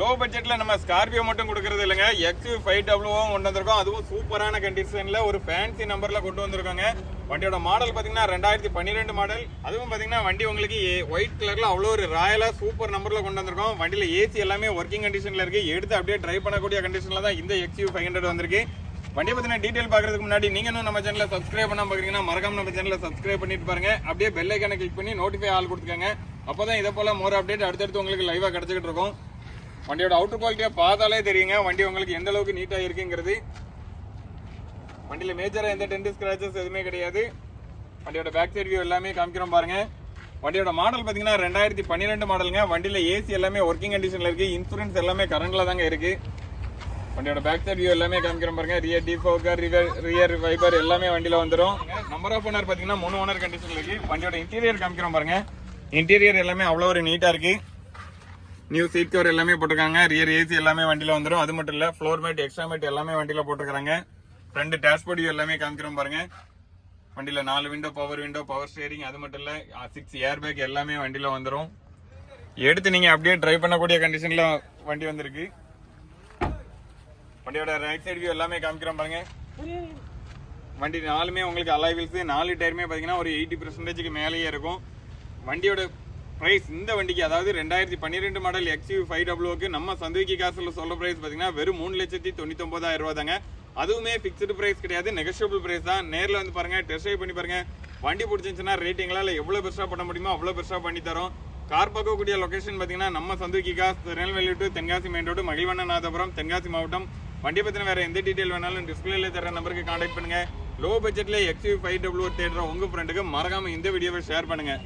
Low பட்ஜெட்டில் நம்ம Scorpio மட்டும் கொடுக்கறது இல்லைங்க. எக்ஸ் ஃபைவ் டபுள்யூவும் கொண்டு வந்திருக்கோம். அதுவும் சூப்பரான கண்டிஷனில் ஒரு ஃபேன்சி நம்பரில் கொண்டு வந்திருக்காங்க. வண்டியோட மாடல் பார்த்தீங்கன்னா ரெண்டாயிரத்தி பன்னிரெண்டு மாடல் அதுவும் பார்த்தீங்கன்னா வண்டி உங்களுக்கு ஒயிட் கலரில் அவ்வளோ ஒரு ராயலாக சூப்பர் நம்பரில் கொண்டு வந்திருக்கோம். வண்டியில் ஏசி எல்லாமே ஒர்க்கிங் கண்டிஷனில் இருக்குது எடுத்து அப்படியே ட்ரை பண்ணக்கூடிய கண்டிஷனில் தான் இந்த எக்ஸ்யூ ஃபைவ் ஹண்ட்ரட் வந்திருக்கு. வண்டியை பற்றின டீடைல் பார்க்குறதுக்கு முன்னாடி நீங்கள் இன்னும் நம்ம சேனலில் சப்ஸ்கிரைப் பண்ணால் பார்க்குறீங்கன்னா மறக்காம நம்ம சேனலில் சப்ஸ்கிரைப் பண்ணிட்டு பாருங்க. அப்படியே பெல் ஐக்கான கிளிக் பண்ணி நோட்டிஃபை ஆள் கொடுத்துக்கோங்க. அப்பதான் இதை போல் மோர் அப்டேட் அடுத்தடுத்து உங்களுக்கு லைவாக கிடச்சிக்கிட்டு இருக்கும். வண்டியோட அவுட்டர் குவாலிட்டியை பார்த்தாலே தெரியுங்க. வண்டி உங்களுக்கு எந்த அளவுக்கு நீட்டாக இருக்குங்கிறது. வண்டியில் மேஜராக எந்த டென்ட் ஸ்க்ராச்சஸ் எதுவுமே கிடையாது. வண்டியோட பேக் சைட் வியூ எல்லாமே காமிக்கிறோம் பாருங்க. வண்டியோட மாடல் பார்த்தீங்கன்னா ரெண்டாயிரத்தி பன்னிரெண்டு மாடலுங்க வண்டியில் ஏசி எல்லாமே ஒர்க்கிங் கண்டிஷனில் இருக்குது இன்சூரன்ஸ் எல்லாமே கரண்டில் தாங்க இருக்குது வண்டியோட பேக் சைட் வியூ எல்லாமே காமிக்கிறோம் பாருங்க. Rear defogger rear rear wiper எல்லாமே வண்டியில் வந்துடும் நம்பர் ஆஃப் ஓனர் பார்த்தீங்கன்னா மூணு ஓனர் கண்டிஷனில் இருக்குது வண்டியோட இன்டீரியர் காமிக்கிறோம் பாருங்க. இன்டீரியர் எல்லாமே அவ்வளோ ஒரு நீட்டாக இருக்குது நியூ சீட் கவர் எல்லாமே போட்டிருக்காங்க. ரியர் ஏசி எல்லாமே வண்டியில வந்துடும் அது மட்டும் இல்லை ஃப்ளோர் மேட் எக்ஸ்ட்ரா மேட் எல்லாமே வண்டியில போட்டிருக்காங்க ரெண்டு டேஷ்போர்ட் எல்லாமே காமிக்கிறோம் பாருங்க. வண்டியில் நாலு window power window power steering அது மட்டும் இல்லை சிக்ஸ் ஏர் பேக் எல்லாமே வண்டியில் வந்துடும் எடுத்து நீங்கள் அப்படியே ட்ரைவ் பண்ணக்கூடிய கண்டிஷனில் வண்டி வந்திருக்கு. வண்டியோட ரைட் சைடு வியூ எல்லாமே காமிக்கிறோம் பாருங்க. வண்டி நாலுமே உங்களுக்கு அலாய் வீல்ஸ் நாலு டயருமே பார்த்தீங்கன்னா ஒரு எயிட்டி பர்சன்டேஜுக்கு மேலேயே இருக்கும். வண்டியோட ப்ரைஸ் இந்த வண்டிக்கு அதாவது ரெண்டாயிரத்தி பன்னிரெண்டு மாடல் எக்ஸ்யூ ஃபைவ் டபுள்யூக்கு நம்ம சந்துவிக்கி காசில் சொல்ல ப்ரைஸ் பார்த்தீங்கன்னா வெறும் மூணு லட்சத்தி தொண்ணூத்தொம்பதாயிரம் ரூபா தாங்க அதுவுமே ஃபிக்ஸ்டு ப்ரைஸ் கிடையாது நெகஷியபிள் ப்ரைஸ் தான். நேரில் வந்து பாருங்க டெஸ்ட் ட்ரைவ் பண்ணி பாருங்கள் வண்டி பிடிச்சிருந்துச்சுன்னா ரேட்டிங்களால் எவ்வளோ பெருசாக பண்ண முடியுமோ அவ்வளோ பெருசாக பண்ணி தரோம். கார் பார்க்கக்கூடிய லொக்கேஷன் பார்த்தீங்கன்னா நம்ம சந்துவிக்கி cos Tirunelveli to Tenkasi main road Magizhvannanathapuram Tenkasi மாவட்டம். வண்டி பற்றின வேறு எந்த டீட்டெயில் வேணாலும் டிஸ்பிளேல தர நம்பருக்கு காண்டாக்ட் பண்ணுங்க. லோ பட்ஜெட்ல எக்ஸ்யூ ஃபைவ் டபுள்யூ தேடுற உங்கள் ஃப்ரெண்டுக்கு மறக்காமல் இந்த வீடியோவை ஷேர் பண்ணுங்கள்